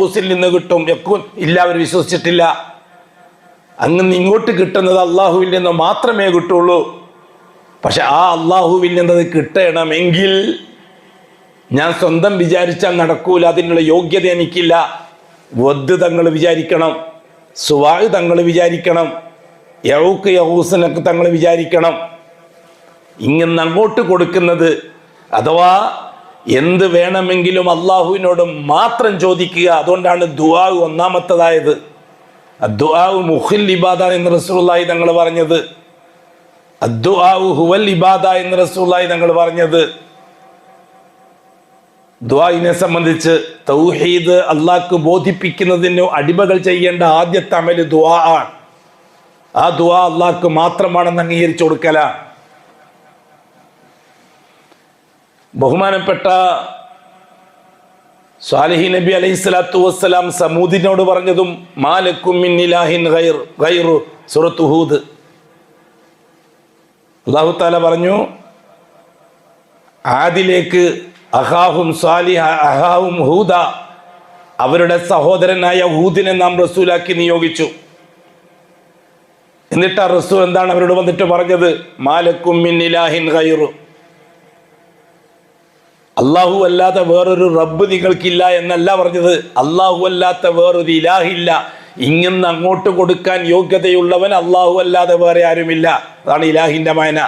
യൗസിൽ നിന്ന് കിട്ടും. യക്കൂൻ ഇല്ല അവർ വിശ്വസിച്ചിട്ടില്ല അങ്ങനെ ഇങ്ങോട്ട് കിട്ടുന്നത് അള്ളാഹുവിൽ നിന്ന് മാത്രമേ കിട്ടുള്ളൂ. പക്ഷെ ആ അള്ളാഹുവിൽ നിന്നത് കിട്ടണമെങ്കിൽ ഞാൻ സ്വന്തം വിചാരിച്ചാൽ നടക്കൂല അതിനുള്ള യോഗ്യത എനിക്കില്ല. വദ് തങ്ങൾ വിചാരിക്കണം സുവായു തങ്ങൾ വിചാരിക്കണം യൗക്ക് യൗസിനൊക്കെ തങ്ങൾ വിചാരിക്കണം. ഇങ്ങനെ അങ്ങോട്ട് കൊടുക്കുന്നത് അഥവാ എന്ത് വേണമെങ്കിലും അള്ളാഹുവിനോട് മാത്രം ചോദിക്കുക. അതുകൊണ്ടാണ് ദുആ ഒന്നാമത്തതായത്. അദ്ദുആഉ മുഹിൽ ഇബാദ എന്ന് റസൂലുള്ളാഹി തങ്ങൾ പറഞ്ഞത്. അദ്ദുആഉ ഹുവൽ ഇബാദ എന്ന് റസൂള്ളായി തങ്ങൾ പറഞ്ഞത്. ദ്വായിനെ സംബന്ധിച്ച് തൗഹീദ് അള്ളാഹ്ക്ക് ബോധിപ്പിക്കുന്നതിന് അടിമകൾ ചെയ്യേണ്ട ആദ്യത്തെ അമൽ ദുആ ആണ്. ആ ദുആ അള്ളാഹ്ക്ക് മാത്രമാണെന്ന് അംഗീകരിച്ചു കൊടുക്കലാണ്. ബഹുമാനപ്പെട്ട സ്വാലിഹി നബി അലൈഹി സ്വലാത്തു വസ്സലാം സമൂദിനോട് പറഞ്ഞതും മാലക്കും മിൻ ഗൈർ ഗൈറു അള്ളാഹു പറഞ്ഞു ആദിലേക്ക് അഹാഹും സ്വാലിഹ അഹാഹും ഹൂദ അവരുടെ സഹോദരനായ ഹൂദിനെ നാം റസൂലാക്കി നിയോഗിച്ചു. എന്നിട്ട് ആ റസൂൽ എന്താണ് അവരോട് വന്നിട്ട് പറഞ്ഞത്? മാലക്കും മിന്നിലാഹിൻ കയറും അള്ളാഹു അല്ലാത്ത വേറൊരു റബ്ബ് നിങ്ങൾക്കില്ല എന്നല്ല പറഞ്ഞത്. അള്ളാഹു അല്ലാത്ത വേറൊരു ഇലാഹില്ല. ഇങ്ങനെ അങ്ങോട്ട് കൊടുക്കാൻ യോഗ്യതയുള്ളവൻ അള്ളാഹു അല്ലാതെ വേറെ ആരുമില്ല. അതാണ് ഇലാഹിന്റെ മായന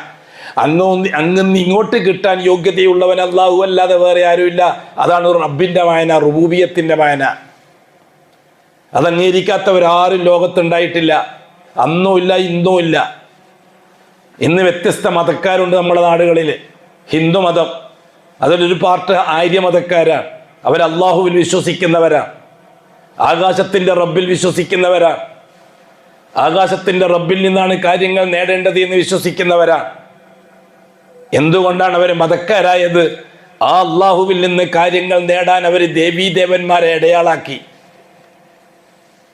അങ്ങോ അങ്ങന്ന് ഇങ്ങോട്ട് കിട്ടാൻ യോഗ്യതയുള്ളവൻ അള്ളാഹു അല്ലാതെ വേറെ ആരുമില്ല. അതാണ് റബ്ബിന്റെ മായന റുബൂബിയത്തിന്റെ മായന അത് അംഗീകരിക്കാത്തവരാരും ലോകത്തുണ്ടായിട്ടില്ല. അന്നും ഇല്ല ഇന്നും ഇല്ല. ഇന്ന് വ്യത്യസ്ത മതക്കാരുണ്ട് നമ്മുടെ നാടുകളിൽ ഹിന്ദു മതം. അതിലൊരു പാർട്ട് ആര്യമതക്കാരാ. അവർ അള്ളാഹുവിൽ വിശ്വസിക്കുന്നവരാ. ആകാശത്തിന്റെ റബ്ബിൽ വിശ്വസിക്കുന്നവരാ. ആകാശത്തിന്റെ റബ്ബിൽ നിന്നാണ് കാര്യങ്ങൾ നേടേണ്ടത് എന്ന് വിശ്വസിക്കുന്നവരാ. എന്തുകൊണ്ടാണ് അവർ മതക്കാരായത്? ആ അള്ളാഹുവിൽ നിന്ന് കാര്യങ്ങൾ നേടാൻ അവർ ദേവീദേവന്മാരെ ഇടയാളാക്കി.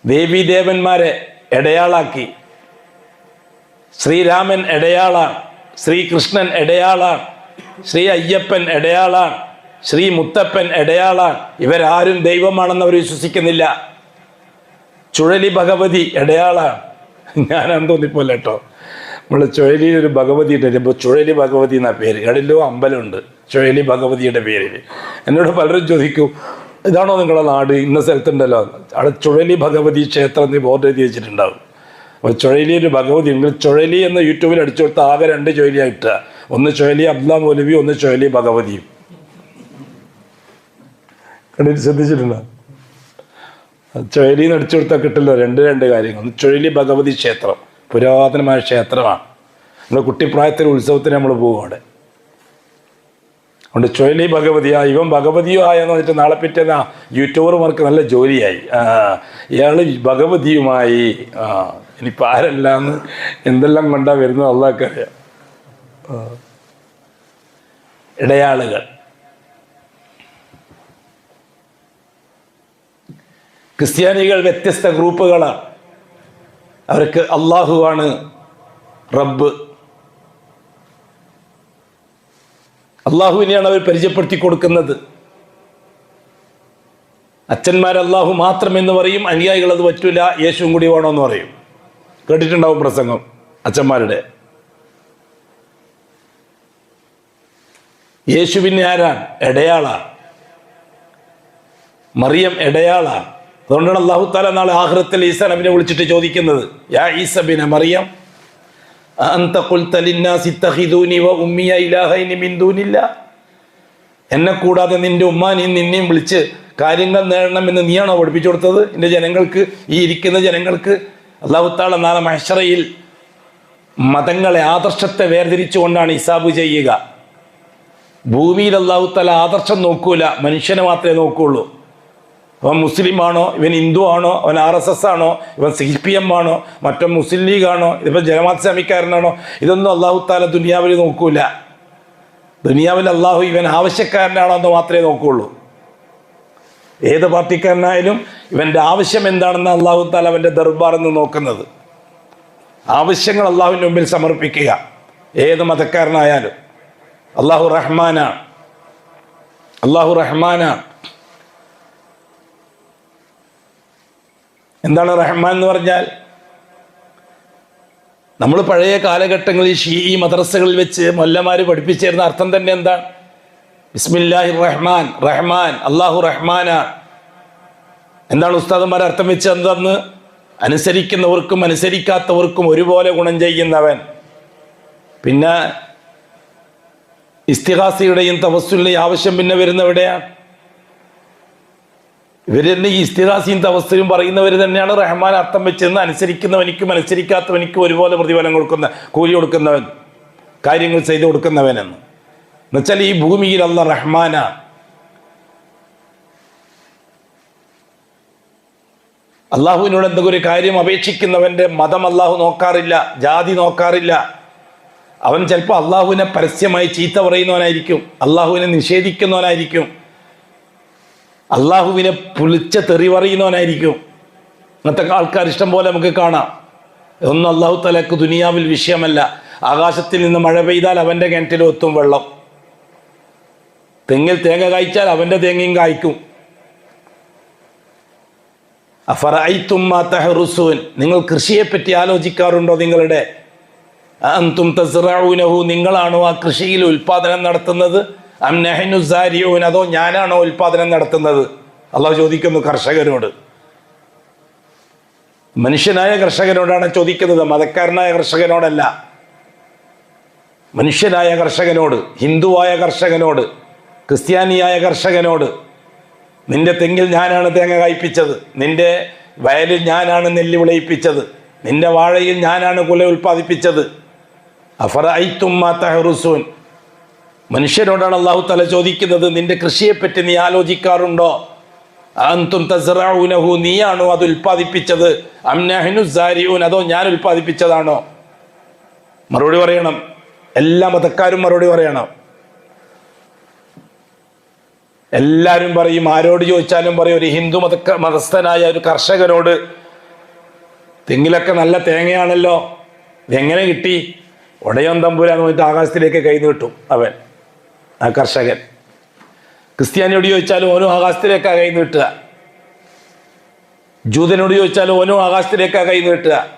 ദേവീദേവന്മാരെ ഇടയാളാക്കി. ശ്രീരാമൻ ഇടയാളാണ് ശ്രീകൃഷ്ണൻ ഇടയാളാണ് ശ്രീ അയ്യപ്പൻ ഇടയാളാണ് ശ്രീ മുത്തപ്പൻ ഇടയാളാണ് ഇവരാരും ദൈവമാണെന്ന് അവർ വിശ്വസിക്കുന്നില്ല. ചുഴലി ഭഗവതി ഇടയാളാണ് ഞാൻ തോന്നിപ്പോലെ കേട്ടോ. നമ്മൾ ഒരു ഭഗവതി ഇട്ടിട്ട് ഇപ്പോൾ ചുഴലി ഭഗവതി എന്ന പേര്. എടലോ അമ്പലമുണ്ട്. ചുഴലി ഭഗവതിയുടെ പേരിൽ എന്നോട് പലരും ചോദിക്കും ഇതാണോ നിങ്ങളുടെ നാട്? ഇന്ന സ്ഥലത്തുണ്ടല്ലോ? അവിടെ ചുഴലി ഭഗവതി ക്ഷേത്രം എന്ന് ബോർഡ് എഴുതി വെച്ചിട്ടുണ്ടാവും. അപ്പോൾ ചുഴലി ഒരു ഭഗവതി നിങ്ങൾ ചുഴലി എന്ന യൂട്യൂബിൽ അടിച്ചു കൊടുത്ത ആകെ രണ്ട് ചുഴലിയായിട്ട് ഒന്ന് ചുഴലി അബ്ദുല്ല മൗലവി ഒന്ന് ചുഴലി ഭഗവതിയും കണ്ടിട്ട് ശ്രദ്ധിച്ചിട്ടുണ്ടോ? ചുഴലി നടിച്ചു കൊടുത്താൽ കിട്ടില്ല രണ്ട് രണ്ട് കാര്യങ്ങൾ. ഒന്ന് ചുഴലി ഭഗവതി ക്ഷേത്രം. പുരാതനമായ ക്ഷേത്രമാണ്. നമ്മുടെ കുട്ടിപ്രായത്തിൽ ഉത്സവത്തിന് നമ്മൾ പോകും അവിടെ. അതുകൊണ്ട് ചുഴലി ഭഗവതിയാ ഇവൻ ഭഗവതിയോ ആയെന്ന് പറഞ്ഞിട്ട് നാളെ പിറ്റേന്ന് യൂട്യൂബർമാർക്ക് നല്ല ജോലിയായി. ഇയാൾ ഭഗവതിയുമായി. ഇനിയിപ്പോൾ ആരല്ലാന്ന് എന്തെല്ലാം കൊണ്ടാണ് വരുന്നത് അള്ളാഹ്ക്കറിയാം ആ. ഇടയാളുകൾ. ക്രിസ്ത്യാനികൾ വ്യത്യസ്ത ഗ്രൂപ്പുകളാണ്. അവർക്ക് അള്ളാഹുവാണ് റബ്ബ്. അള്ളാഹുവിനെയാണ് അവർ പരിചയപ്പെടുത്തി കൊടുക്കുന്നത്. അച്ഛന്മാർ അള്ളാഹു മാത്രം എന്ന് പറയും അനുയായികൾ അത് പറ്റൂല യേശുവും കൂടി എന്ന് പറയും. കേട്ടിട്ടുണ്ടാവും പ്രസംഗം അച്ഛന്മാരുടെ. യേശുവിനെ ആരാണ് ഇടയാളാണ് മറിയം ഇടയാളാണ് അതുകൊണ്ടാണ് അള്ളാഹു താല നാളെ ആഹ്റത്തിൽ ഈസ നബിനെ വിളിച്ചിട്ട് ചോദിക്കുന്നത് യാ ഈസ ബിന മറിയം വ ഉമ്മിയ ഇലാഹൈനി എന്നെ കൂടാതെ നിന്റെ ഉമ്മാനെയും നിന്നെയും വിളിച്ച് കാര്യങ്ങൾ നേടണമെന്ന് നീയാണോ പഠിപ്പിച്ചു കൊടുത്തത്? എന്റെ ജനങ്ങൾക്ക് ഈ ഇരിക്കുന്ന ജനങ്ങൾക്ക് അള്ളാഹു താല നാളെ മഹഷറയിൽ മതങ്ങളെ ആദർശത്തെ വേർതിരിച്ചുകൊണ്ടാണ് ഇസാബ് ചെയ്യുക. ഭൂമിയിൽ അള്ളാഹുത്തല ആദർശം നോക്കൂല മനുഷ്യനെ മാത്രമേ നോക്കുകയുള്ളൂ അവൻ മുസ്ലിം ആണോ ഇവൻ ഹിന്ദു ആണോ അവൻ ആർ എസ് എസ് ആണോ ഇവൻ സി പി എം ആണോ മറ്റോ മുസ്ലിം ലീഗ് ആണോ ഇതിപ്പോൾ ജനമാത് ഇസ്ലാമിക്കാരനാണോ ഇതൊന്നും അള്ളാഹു താല ദുനിയാവിൽ നോക്കൂല. ദുനിയാവിൽ അള്ളാഹു ഇവൻ ആവശ്യക്കാരനാണോ എന്ന് മാത്രമേ നോക്കുകയുള്ളൂ ഏത് പാർട്ടിക്കാരനായാലും ഇവന്റെ ആവശ്യം എന്താണെന്ന് അള്ളാഹു താല അവന്റെ ദർബാറെന്ന് നോക്കുന്നത്. ആവശ്യങ്ങൾ അള്ളാഹുവിന്റെ മുമ്പിൽ സമർപ്പിക്കുക. ഏത് മതക്കാരനായാലും. അള്ളാഹു റഹ്മാന. അള്ളാഹു റഹ്മാന. എന്താണ് റഹ്മാൻ എന്ന് പറഞ്ഞാൽ? നമ്മൾ പഴയ കാലഘട്ടങ്ങളിൽ ഷീ മദ്രസകളിൽ വെച്ച് മൊല്ലമാർ പഠിപ്പിച്ചിരുന്ന അർത്ഥം തന്നെ എന്താണ് ബിസ്മില്ലാഹി റഹ്മാൻ റഹ്മാൻ അള്ളാഹു റഹ്മാന. എന്താണ് ഉസ്താദന്മാർ അർത്ഥം വെച്ച് എന്തെന്ന് അനുസരിക്കുന്നവർക്കും അനുസരിക്കാത്തവർക്കും ഒരുപോലെ ഗുണം ചെയ്യുന്നവൻ. പിന്നെ ഇസ്തിഹാസയുടെയും തപസ്സുലിന്റെ ആവശ്യം പിന്നെ വരുന്നവിടെയാണ് ഇവർ തന്നെ ഈ ഇസ്തിഹാസിയും തവസ്സലും പറയുന്നവർ തന്നെയാണ് റഹ്മാൻ അർത്ഥം വെച്ചെന്ന് അനുസരിക്കുന്നവനിക്കും അനുസരിക്കാത്തവനിക്കും ഒരുപോലെ പ്രതിഫലം കൊടുക്കുന്ന കൂലി കൊടുക്കുന്നവൻ കാര്യങ്ങൾ ചെയ്തു കൊടുക്കുന്നവനെന്ന്. എന്നുവെച്ചാൽ ഈ ഭൂമിയിൽ അല്ല റഹ്മാന. അള്ളാഹുവിനോട് എന്തെങ്കിലും ഒരു കാര്യം അപേക്ഷിക്കുന്നവന്റെ മതം അള്ളാഹു നോക്കാറില്ല ജാതി നോക്കാറില്ല അവൻ ചിലപ്പോൾ അള്ളാഹുവിനെ പരസ്യമായി ചീത്ത പറയുന്നവനായിരിക്കും അള്ളാഹുവിനെ നിഷേധിക്കുന്നവനായിരിക്കും അള്ളാഹുവിനെ പുളിച്ച തെറി പറയുന്നവനായിരിക്കും. ഇന്നത്തെ ആൾക്കാർ ഇഷ്ടം പോലെ നമുക്ക് കാണാം. ഒന്നും അള്ളാഹു തലക്ക് ദുനിയാവിൽ വിഷയമല്ല. ആകാശത്തിൽ നിന്ന് മഴ പെയ്താൽ അവന്റെ കിണറ്റിലും ഒത്തും വെള്ളം. തെങ്ങിൽ തേങ്ങ കായ്ച്ചാൽ അവന്റെ തേങ്ങയും കായ്ക്കും. തഹറുസൂൻ. നിങ്ങൾ കൃഷിയെപ്പറ്റി ആലോചിക്കാറുണ്ടോ നിങ്ങളുടെ? അന്തും തസ്റഊനഹു നിങ്ങളാണോ ആ കൃഷിയിൽ ഉൽപാദനം നടത്തുന്നത്? അം അതോ ഞാനാണോ ഉൽപാദനം നടത്തുന്നത്? അള്ളാഹു ചോദിക്കുന്നു കർഷകരോട് മനുഷ്യനായ കർഷകനോടാണ് ചോദിക്കുന്നത് മതക്കാരനായ കർഷകനോടല്ല. മനുഷ്യനായ കർഷകനോട് ഹിന്ദുവായ കർഷകനോട് ക്രിസ്ത്യാനിയായ കർഷകനോട് നിന്റെ തെങ്ങിൽ ഞാനാണ് തേങ്ങ കായ്പിച്ചത് നിന്റെ വയലിൽ ഞാനാണ് നെല്ല് വിളയിപ്പിച്ചത് നിന്റെ വാഴയിൽ ഞാനാണ് കുല ഉൽപ്പാദിപ്പിച്ചത് തഹറുസൂൻ? മനുഷ്യരോടാണ് അള്ളാഹു തല ചോദിക്കുന്നത് നിന്റെ കൃഷിയെപ്പറ്റി നീ ആലോചിക്കാറുണ്ടോ? നീയാണോ അത് ഉൽപ്പാദിപ്പിച്ചത്? സാരിഊൻ അതോ ഞാൻ ഉൽപ്പാദിപ്പിച്ചതാണോ? മറുപടി പറയണം. എല്ലാ മതക്കാരും മറുപടി പറയണം. എല്ലാവരും പറയും ആരോട് ചോദിച്ചാലും പറയും ഒരു ഹിന്ദു മത മതസ്ഥനായ ഒരു കർഷകനോട് തെങ്ങിലൊക്കെ നല്ല തേങ്ങയാണല്ലോ ഇതെങ്ങനെ കിട്ടി? ഉടയോൻ തമ്പുരാന്ന് പറഞ്ഞിട്ട് ആകാശത്തിലേക്ക് കൈ നീട്ടും അവൻ ആ കർഷകൻ. ക്രിസ്ത്യാനിയോട് ചോദിച്ചാലും ഓനും ആകാശത്തിലേക്കാ കൈ നീട്ടുക. ജൂതനോട് ചോദിച്ചാലും ഓനും ആകാശത്തിലേക്കാ കൈ നീട്ടുക.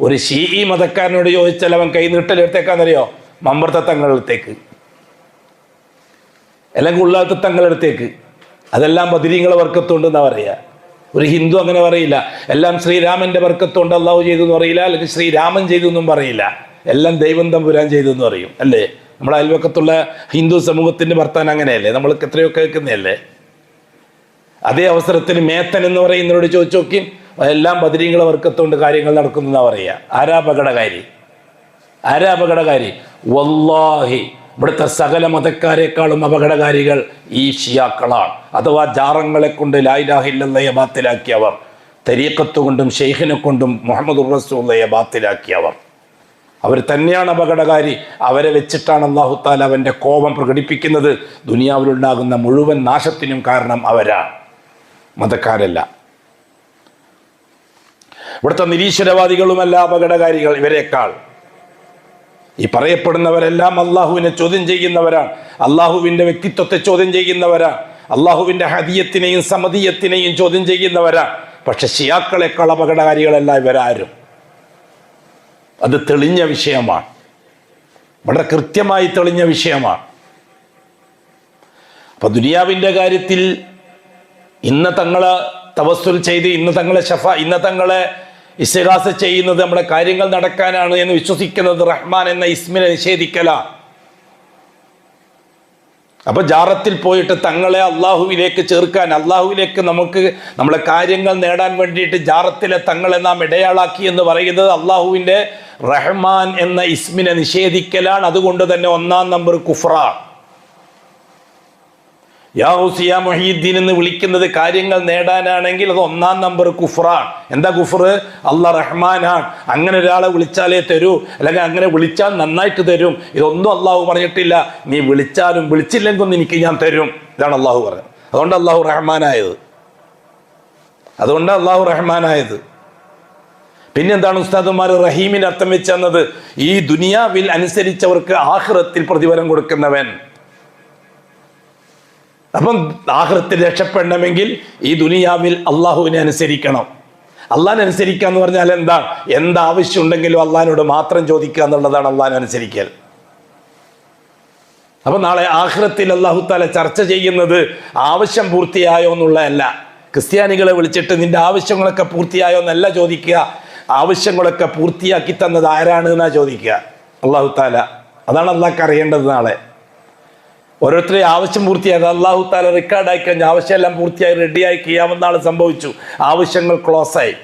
ഒരു ഷീ മതക്കാരനോട് ചോദിച്ചാൽ അവൻ കൈ നീട്ടലെടുത്തേക്കാന്നറിയോ മമ്പർത്ത തങ്ങളടുത്തേക്ക് അല്ലെങ്കിൽ ഉള്ളാത്ത തങ്ങളടുത്തേക്ക് അതെല്ലാം ബദിരീങ്ങളെ വർക്കത്തുണ്ട് എന്നാ പറയുക. ഒരു ഹിന്ദു അങ്ങനെ പറയില്ല. എല്ലാം ശ്രീരാമന്റെ വർക്കത്തുണ്ട് അള്ളാഹു ചെയ്തു എന്ന് പറയില്ല അല്ലെങ്കിൽ ശ്രീരാമൻ ചെയ്തു എന്നും പറയില്ല. എല്ലാം ദൈവം തമ്പുരാൻ ചെയ്തു എന്ന് പറയും അല്ലേ? നമ്മുടെ അയൽവക്കത്തുള്ള ഹിന്ദു സമൂഹത്തിന്റെ വർത്താനം അങ്ങനെയല്ലേ? നമ്മൾ എത്രയോ കേൾക്കുന്നതല്ലേ? അതേ അവസരത്തിൽ മേത്തൻ എന്ന് പറയുന്നവരോട് ചോദിച്ചു നോക്കി എല്ലാം ബദിരീങ്ങളെ വർക്കത്തുകൊണ്ട് കാര്യങ്ങൾ നടക്കുന്നതാ പറയുക. ആരാ അപകടകാരി? ആരാ അപകടകാരി? വല്ലാഹി ഇവിടുത്തെ സകല മതക്കാരെക്കാളും അപകടകാരികൾ ഈ ഷിയാക്കളാണ്. അഥവാ ജാറങ്ങളെ കൊണ്ട് ലായിലാഹില്ലയെ ബാത്തിലാക്കിയവർ തരീക്കത്ത് കൊണ്ടും ഷെയ്ഖിനെ കൊണ്ടും മുഹമ്മദ് റസൂല്ലയെ ബാത്തിലാക്കിയവർ. അവർ തന്നെയാണ് അപകടകാരി. അവരെ വെച്ചിട്ടാണ് അള്ളാഹു താല അവന്റെ കോപം പ്രകടിപ്പിക്കുന്നത്. ദുനിയാവിലുണ്ടാകുന്ന മുഴുവൻ നാശത്തിനും കാരണം അവരാണ്. മതക്കാരല്ല. ഇവിടുത്തെ നിരീശ്വരവാദികളുമല്ല അപകടകാരികൾ ഇവരെക്കാൾ. ഈ പറയപ്പെടുന്നവരെല്ലാം അള്ളാഹുവിനെ ചോദ്യം ചെയ്യുന്നവരാണ്. അള്ളാഹുവിന്റെ വ്യക്തിത്വത്തെ ചോദ്യം ചെയ്യുന്നവരാണ്. അള്ളാഹുവിന്റെ ഹദിയത്തിനെയും സമതീയത്തിനെയും ചോദ്യം ചെയ്യുന്നവരാണ്. പക്ഷെ ഷിയാക്കളെക്കാൾ അപകടകാരികളല്ല ഇവരാരും. അത് തെളിഞ്ഞ വിഷയമാണ്. വളരെ കൃത്യമായി തെളിഞ്ഞ വിഷയമാണ്. അപ്പൊ ദുനിയാവിന്റെ കാര്യത്തിൽ ഇന്ന് തങ്ങളെ തപസ്സുൽ ചെയ്ത് ഇന്ന് തങ്ങളെ ഷഫ ഇന്ന് തങ്ങളെ ഇസ്തിഹാസ ചെയ്യുന്നത് നമ്മുടെ കാര്യങ്ങൾ നടക്കാനാണ് എന്ന് വിശ്വസിക്കുന്നത് റഹ്മാൻ എന്ന ഇസ്മിനെ നിഷേധിക്കല. അപ്പൊ ജാറത്തിൽ പോയിട്ട് തങ്ങളെ അള്ളാഹുവിലേക്ക് ചേർക്കാൻ അള്ളാഹുവിലേക്ക് നമുക്ക് നമ്മളെ കാര്യങ്ങൾ നേടാൻ വേണ്ടിയിട്ട് ജാറത്തിലെ തങ്ങളെ നാം ഇടയാളാക്കി എന്ന് പറയുന്നത് അള്ളാഹുവിന്റെ റഹ്മാൻ എന്ന ഇസ്മിനെ നിഷേധിക്കലാണ്. അതുകൊണ്ട് തന്നെ ഒന്നാം നമ്പർ കുഫ്ര. യാഹുസിയ മൊഹീദ്ദീൻ എന്ന് വിളിക്കുന്നത് കാര്യങ്ങൾ നേടാനാണെങ്കിൽ അത് ഒന്നാം നമ്പർ കുഫ്ര. എന്താ കുഫർ? അല്ല റഹ്മാനാണ്. അങ്ങനെ ഒരാളെ വിളിച്ചാലേ തരൂ. അല്ലെങ്കിൽ അങ്ങനെ വിളിച്ചാൽ നന്നായിട്ട് തരും. ഇതൊന്നും അള്ളാഹു പറഞ്ഞിട്ടില്ല. നീ വിളിച്ചാലും വിളിച്ചില്ലെങ്കിലും എനിക്ക് ഞാൻ തരും. ഇതാണ് അള്ളാഹു പറഞ്ഞത്. അതുകൊണ്ട് അള്ളാഹു റഹ്മാനായത്. അതുകൊണ്ട് അള്ളാഹു റഹ്മാനായത്. പിന്നെന്താണ് ഉസ്താദുമാർ റഹീമിന് അർത്ഥം വെച്ചെന്നത് ഈ ദുനിയാവിൽ അനുസരിച്ചവർക്ക് ആഹ്റത്തിൽ പ്രതിഫലം കൊടുക്കുന്നവൻ. അപ്പം ആഹ്റത്തിൽ രക്ഷപ്പെടണമെങ്കിൽ ഈ ദുനിയാവിൽ അള്ളാഹുവിനെ അനുസരിക്കണം. അള്ളാൻ അനുസരിക്കുക എന്ന് പറഞ്ഞാൽ എന്താ? എന്താവശ്യം ഉണ്ടെങ്കിലും അള്ളഹാനോട് മാത്രം ചോദിക്കുക എന്നുള്ളതാണ് അള്ളഹാൻ അനുസരിക്കൽ. അപ്പൊ നാളെ ആഹ്റത്തിൽ അള്ളാഹു താല ചർച്ച ചെയ്യുന്നത് ആവശ്യം പൂർത്തിയായോ എന്നുള്ളതല്ല. ക്രിസ്ത്യാനികളെ വിളിച്ചിട്ട് നിന്റെ ആവശ്യങ്ങളൊക്കെ പൂർത്തിയായോ എന്നല്ല ചോദിക്കുക. ആവശ്യങ്ങളൊക്കെ പൂർത്തിയാക്കി തന്നത് ആരാണ് എന്നാ ചോദിക്കുക. അള്ളാഹു താല അതാണ് അള്ളാഹ്ക്ക് അറിയേണ്ടത് നാളെ. ഓരോരുത്തരെ ആവശ്യം പൂർത്തിയായത് അള്ളാഹു താല റെക്കോർഡായി കഴിഞ്ഞ ആവശ്യമെല്ലാം പൂർത്തിയായി റെഡിയായി ചെയ്യാമെന്നാൾ സംഭവിച്ചു. ആവശ്യങ്ങൾ ക്ലോസ് ആയി.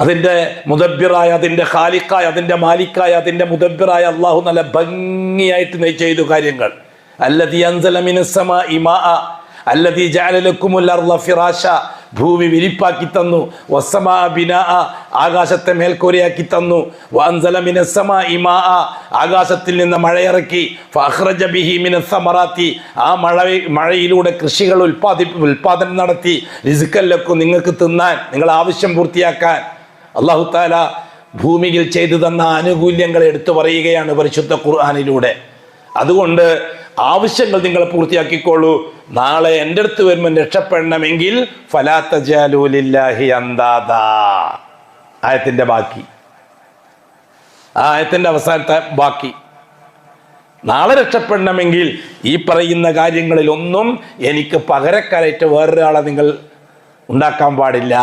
അതിന്റെ മുദബ്ബിറായ അതിന്റെ ഖാലിക്കായ അതിന്റെ മാലിക്കായ അതിന്റെ മുദബ്ബിറായ അള്ളാഹു നല്ല ഭംഗിയായിട്ട് ചെയ്തു കാര്യങ്ങൾ. അല്ലതി അൻസലമിനസമ ഇമാ അല്ലതി ജാലലക്കുമുൽ അർള ഫിറാശ. ഭൂമി വിരിപ്പാക്കി തന്നു. വസമാ ബിനാ ആകാശത്തെ മേൽക്കൂരയാക്കി തന്നു. ആകാശത്തിൽ നിന്ന് മഴയിറക്കി. ഫഹ്റജ ബിഹി ആ മഴ മഴയിലൂടെ കൃഷികൾ ഉൽപ്പാദി ഉൽപാദനം നടത്തി. റിസുക്കല്ലക്കും നിങ്ങൾക്ക് തിന്നാൻ നിങ്ങൾ ആവശ്യം പൂർത്തിയാക്കാൻ. അള്ളാഹു താല ഭൂമിയിൽ ചെയ്തു തന്ന ആനുകൂല്യങ്ങൾ എടുത്തു പറയുകയാണ് പരിശുദ്ധ ഖുർആാനിലൂടെ. അതുകൊണ്ട് ആവശ്യങ്ങൾ നിങ്ങൾ പൂർത്തിയാക്കിക്കോളൂ. നാളെ എന്റെ അടുത്ത് വരുമ്പോൾ രക്ഷപ്പെടണമെങ്കിൽ ഫലാത്ത ജാലൂലില്ലാഹി അന്താദാ ആയത്തിന്റെ ബാക്കി. ആ ആയത്തിന്റെ അവസാനത്തെ ബാക്കി. നാളെ രക്ഷപ്പെടണമെങ്കിൽ ഈ പറയുന്ന കാര്യങ്ങളിൽ ഒന്നും എനിക്ക് പകരക്കാരായിട്ട് വേറൊരാളെ നിങ്ങൾ ഉണ്ടാക്കാൻ പാടില്ല.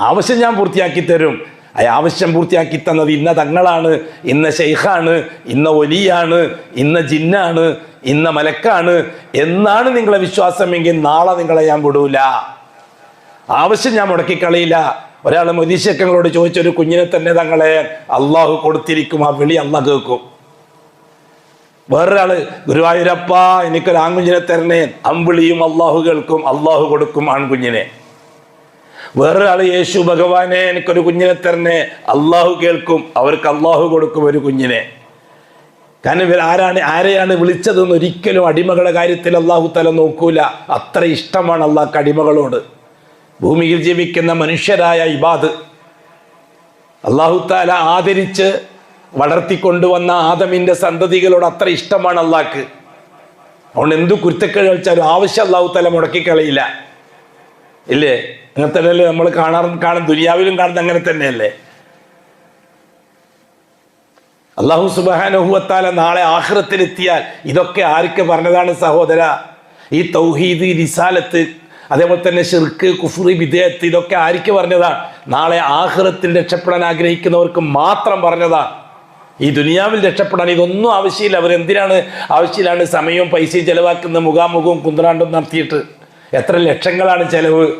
ആവശ്യം ഞാൻ പൂർത്തിയാക്കി തരും. ആവശ്യം പൂർത്തിയാക്കി തന്നത് ഇന്ന തങ്ങളാണ് ഇന്ന ഷെയ്ഖാണ് ഇന്ന ഒലിയാണ് ഇന്ന ജിന്നാണ് ഇന്ന മലക്കാണ് എന്നാണ് നിങ്ങളെ വിശ്വാസമെങ്കിൽ നാളെ നിങ്ങളെ ഞാൻ വിടൂല. ആവശ്യം ഞാൻ മുടക്കിക്കളയില്ല. ഒരാൾ മൊദീശക്കങ്ങളോട് ചോദിച്ച ഒരു കുഞ്ഞിനെ തന്നെ തങ്ങളെ അള്ളാഹു കൊടുത്തിരിക്കും ആ വിളി അള്ളാഹ് കേൾക്കും. വേറൊരാൾ ഗുരുവായൂരപ്പ എനിക്കൊരു ആൺകുഞ്ഞിനെ തരണേ അമ്പിളിയും അള്ളാഹു കേൾക്കും അള്ളാഹു കൊടുക്കും ആൺകുഞ്ഞിനെ. വേറൊരാൾ യേശു ഭഗവാനെ എനിക്കൊരു കുഞ്ഞിനെ തരണേ. അള്ളാഹു കേൾക്കും അവർക്ക് അള്ളാഹു കൊടുക്കും ഒരു കുഞ്ഞിനെ. കാരണം ഇവർ ആരാണ് ആരെയാണ് വിളിച്ചതെന്ന് ഒരിക്കലും അടിമകളുടെ കാര്യത്തിൽ അള്ളാഹു തല നോക്കൂല. അത്ര ഇഷ്ടമാണ് അള്ളാഹ് അടിമകളോട്. ഭൂമിയിൽ ജീവിക്കുന്ന മനുഷ്യരായ ഇബാദ്. അള്ളാഹു താല ആദരിച്ച് വളർത്തിക്കൊണ്ടുവന്ന ആദമിന്റെ സന്തതികളോട് അത്ര ഇഷ്ടമാണ് അള്ളാഹ്ക്ക് അതുകൊണ്ട് എന്തു കുരുത്തക്കേട് കളിച്ചാലും ആവശ്യം അള്ളാഹു തല മുടക്കിക്കളയില്ല. ഇല്ലേ? അങ്ങനെ തന്നെയല്ലേ നമ്മൾ കാണാറും കാണും ദുനിയാവിലും കാണുന്ന അങ്ങനെ തന്നെയല്ലേ? അള്ളാഹു സുബാനുഹുവത്താല നാളെ ആഹ്റത്തിലെത്തിയാൽ ഇതൊക്കെ ആർക്ക് പറഞ്ഞതാണ് സഹോദര? ഈ തൗഹീദ് റിസാലത്ത് അതേപോലെ തന്നെ ഷിർക്ക് കുഫ്രി വിധേയത്ത് ഇതൊക്കെ ആർക്ക് പറഞ്ഞതാണ്? നാളെ ആഹ്റത്തിൽ രക്ഷപ്പെടാൻ ആഗ്രഹിക്കുന്നവർക്ക് മാത്രം പറഞ്ഞതാണ്. ഈ ദുനിയാവിൽ രക്ഷപ്പെടാൻ ഇതൊന്നും ആവശ്യമില്ല. അവരെന്തിനാണ് ആവശ്യമില്ലാണ് സമയവും പൈസയും ചെലവാക്കുന്ന മുഖാമുഖവും കുന്തറാണ്ടും നടത്തിയിട്ട്? എത്ര ലക്ഷങ്ങളാണ് ചെലവ്?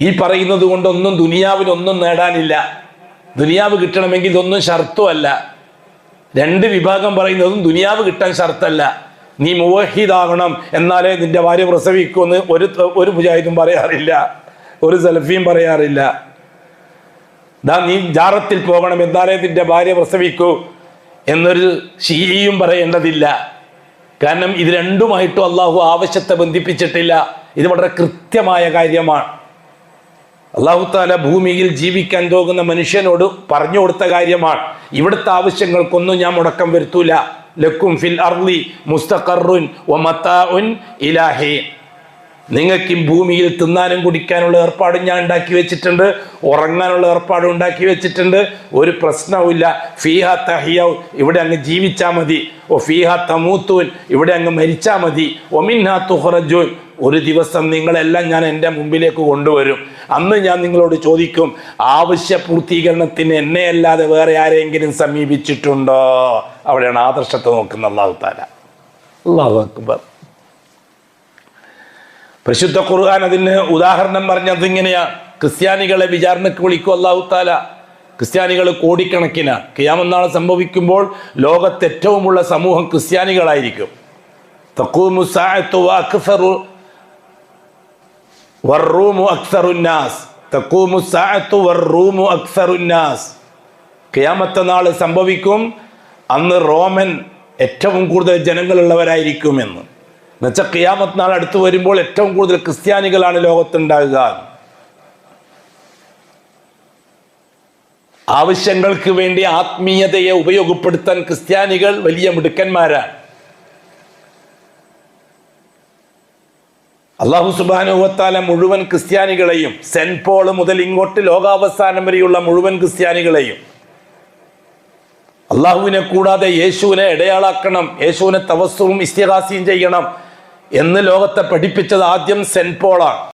ഈ പറയുന്നത് കൊണ്ടൊന്നും ദുനിയാവിലൊന്നും നേടാനില്ല. ദുനിയാവ് കിട്ടണമെങ്കിൽ ഇതൊന്നും ഷർത്തുമല്ല രണ്ട് വിഭാഗം പറയുന്നതും ദുനിയാവ് കിട്ടാൻ ഷർത്തല്ല. നീ മുവഹിദാകണം എന്നാലേ നിന്റെ ഭാര്യ പ്രസവിക്കുമെന്ന് ഒരു ഒരു മുജാഹിദും പറയാറില്ല. ഒരു സെൽഫിയും പറയാറില്ല. ദാ നീ ജാറത്തിൽ പോകണം എന്നാലേ നിന്റെ ഭാര്യ പ്രസവിക്കൂ. എന്നൊരു ശീലിയും പറയേണ്ടതില്ല. കാരണം ഇത് രണ്ടുമായിട്ടും അള്ളാഹു ആവശ്യത്തെ ബന്ധിപ്പിച്ചിട്ടില്ല. ഇത് വളരെ കൃത്യമായ കാര്യമാണ്. അള്ളാഹു താല ഭൂമിയിൽ ജീവിക്കാൻ പോകുന്ന മനുഷ്യനോട് പറഞ്ഞു കൊടുത്ത കാര്യമാണ്. ഇവിടുത്തെ ആവശ്യങ്ങൾക്കൊന്നും ഞാൻ മുടക്കം വരുത്തൂല. ലക്കും ഫിൽ അർലി മുസ്തഖറുൻ വമത്താഉൻ ഇലാഹി. നിങ്ങൾക്ക് ഭൂമിയിൽ തിന്നാനും കുടിക്കാനുള്ള ഏർപ്പാടും ഞാൻ ഉണ്ടാക്കി വെച്ചിട്ടുണ്ട് ഉറങ്ങാനുള്ള ഏർപ്പാടും ഉണ്ടാക്കി വെച്ചിട്ടുണ്ട്. ഒരു പ്രശ്നവുമില്ല. ഫീഹ തഹിയൗ ഇവിടെ അങ്ങ് ജീവിച്ചാൽ മതി. ഓ ഫീഹ തമൂത്തൂൻ ഇവിടെ അങ്ങ് മരിച്ചാൽ മതി. ഒമിൻഹ തുഹറജൂൻ ഒരു ദിവസം നിങ്ങളെല്ലാം ഞാൻ എന്റെ മുമ്പിലേക്ക് കൊണ്ടുവരും. അന്ന് ഞാൻ നിങ്ങളോട് ചോദിക്കും ആവശ്യ പൂർത്തീകരണത്തിന് എന്നെയല്ലാതെ വേറെ ആരെങ്കിലും സമീപിച്ചിട്ടുണ്ടോ? അവിടെയാണ് ആദർശത്തെ നോക്കുന്ന അള്ളാഹു താല അള്ളാഹു അക്ബർ. പരിശുദ്ധ ഖുർആൻ അതിന് ഉദാഹരണം പറഞ്ഞത് ഇങ്ങനെയാ. ക്രിസ്ത്യാനികളെ വിചാരണക്ക് വിളിക്കും അള്ളാഹു താല ക്രിസ്ത്യാനികൾ കോടിക്കണക്കിന്. കിയാമെന്നാൾ സംഭവിക്കുമ്പോൾ ലോകത്ത് ഏറ്റവുമുള്ള സമൂഹം ക്രിസ്ത്യാനികളായിരിക്കും. കിയാമത്തെ നാൾ സംഭവിക്കും. അന്ന് റോമൻ ഏറ്റവും കൂടുതൽ ജനങ്ങളുള്ളവരായിരിക്കുമെന്ന്. എന്നുവെച്ചാൽ കിയാമത്ത് നാൾ അടുത്ത് വരുമ്പോൾ ഏറ്റവും കൂടുതൽ ക്രിസ്ത്യാനികളാണ് ലോകത്തുണ്ടാകുക. ആവശ്യങ്ങൾക്ക് വേണ്ടി ആത്മീയതയെ ഉപയോഗപ്പെടുത്താൻ ക്രിസ്ത്യാനികൾ വലിയ മിടുക്കന്മാരാണ്. അള്ളാഹു സുബാനുവത്താല മുഴുവൻ ക്രിസ്ത്യാനികളെയും സെന്റ് പോൾ മുതൽ ഇങ്ങോട്ട് ലോകാവസാനം വരെയുള്ള മുഴുവൻ ക്രിസ്ത്യാനികളെയും അള്ളാഹുവിനെ കൂടാതെ യേശുവിനെ ഇടയാളാക്കണം യേശുവിനെ തവസ്സവും ഇസ്തിഹാസിയും ചെയ്യണം എന്ന് ലോകത്തെ പഠിപ്പിച്ചത് ആദ്യം സെന്റ് പോളാണ്.